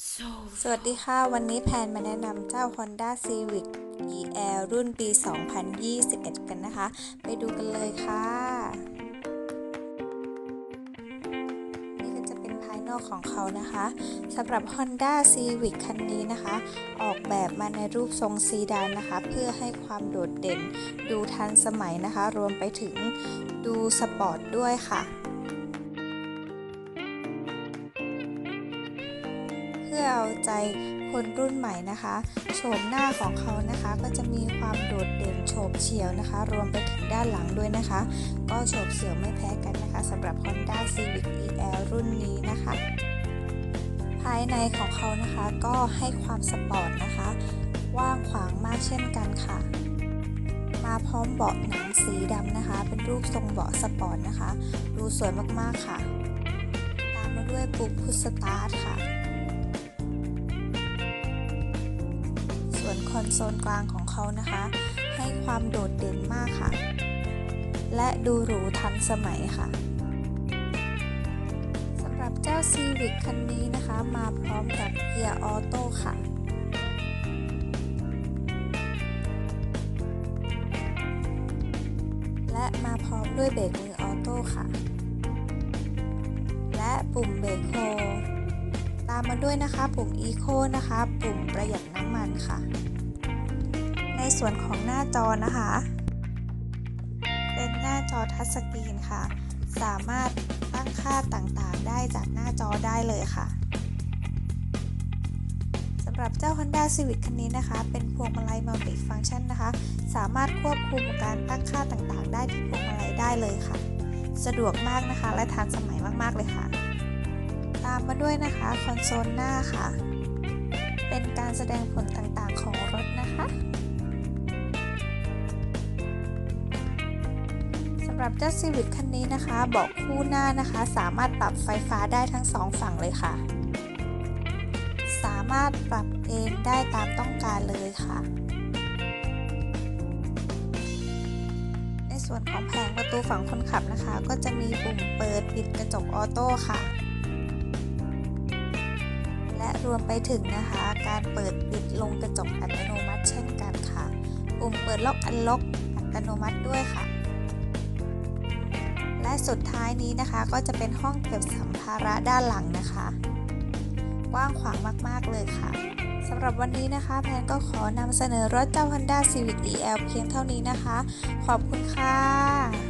สวัสดีค่ะ วันนี้แพนมาแนะนำเจ้า Honda Civic EL รุ่นปี 2021 กันนะคะ ไปดูกันเลยค่ะ นี่ก็จะเป็นภายนอกของเขานะคะสำหรับ Honda Civic คันนี้นะคะ ออกแบบมาในรูปทรงซีดานนะคะ เพื่อให้ความโดดเด่น ดูทันสมัยนะคะ รวมไปถึงดูสปอร์ตด้วยค่ะ พื่อเอาใจคนรุ่นใหม่นะคะโฉมหน้าของเขานะคะก็จะมีความโดดเด่นโฉบเฉี่ยวนะคะ รวมไปถึงด้านหลังด้วยนะคะ ก็โฉบเฉี่ยวไม่แพ้กันนะคะสำหรับ Honda Civic EL รุ่นนี้นะคะ ภายในของเขานะคะก็ให้ความสปอร์ตนะคะว่างขวางมากเช่นกันค่ะ มาพร้อมเบาะหนังสีดำนะคะ เป็นรูปทรงเบาะสปอร์ตนะคะ ดูสวยมากๆค่ะ ตามมาด้วยปุ่มพุชสตาร์ทค่ะ นคอนโซลกลางของเขานะคะ ให้ความโดดเด่นมากค่ะ และดูหรูทันสมัยค่ะสำหรับเจ้า Civic คันนี้นะคะ มาพร้อมกับเกียร์ออโต้ค่ะและมาพร้อมด้วยเบรกมือออโต้ค่ะ และปุ่มเบรกโฮ ตามมาด้วยนะคะปุ่ม Eco นะคะปุ่มประหยัดน้ำมันค่ะ ในส่วนของหน้าจอนะคะ เป็นหน้าจอทัชสกรีนค่ะ สามารถตั้งค่าต่างๆ ได้จากหน้าจอได้เลยค่ะสำหรับเจ้า Honda Civic คันนี้นะคะ เป็นพวงมาลัยมัลติฟัง c t ชันนะคะ สามารถควบคุมการตั้งค่าต่างๆ ได้ที่พวงมาลัยได้เลยค่ะ สะดวกมากนะคะ และทันสมัยมากๆเลยค่ะ ตามมาด้วยนะคะคอนโซลหน้าค่ะ เป็นการแสดงผลต่างๆของรถนะคะสำหรับเจ้า Civic คันนี้นะคะเบาะคู่หน้านะคะ สามารถปรับไฟฟ้าได้ทั้งสองฝั่งเลยค่ะ สามารถปรับเองได้ตามต้องการเลยค่ะในส่วนของแผงประตูฝั่งคนขับนะคะ ก็จะมีปุ่มเปิดปิดกระจกออโต้ค่ะ และรวมไปถึงนะคะ การเปิดปิดลงกระจกอัตโนมัติเช่นกันค่ะ ปุ่มเปิดล็อกอันล็อกอัตโนมัติด้วยค่ะ และสุดท้ายนี้นะคะก็จะเป็นห้องเก็บสัมภาระด้านหลังนะคะ กว้างขวางมากๆเลยค่ะสำหรับวันนี้นะคะ แพนก็ขอนำเสนอรถเจ้า Honda Civic EL เพียงเท่านี้นะคะ ขอบคุณค่ะ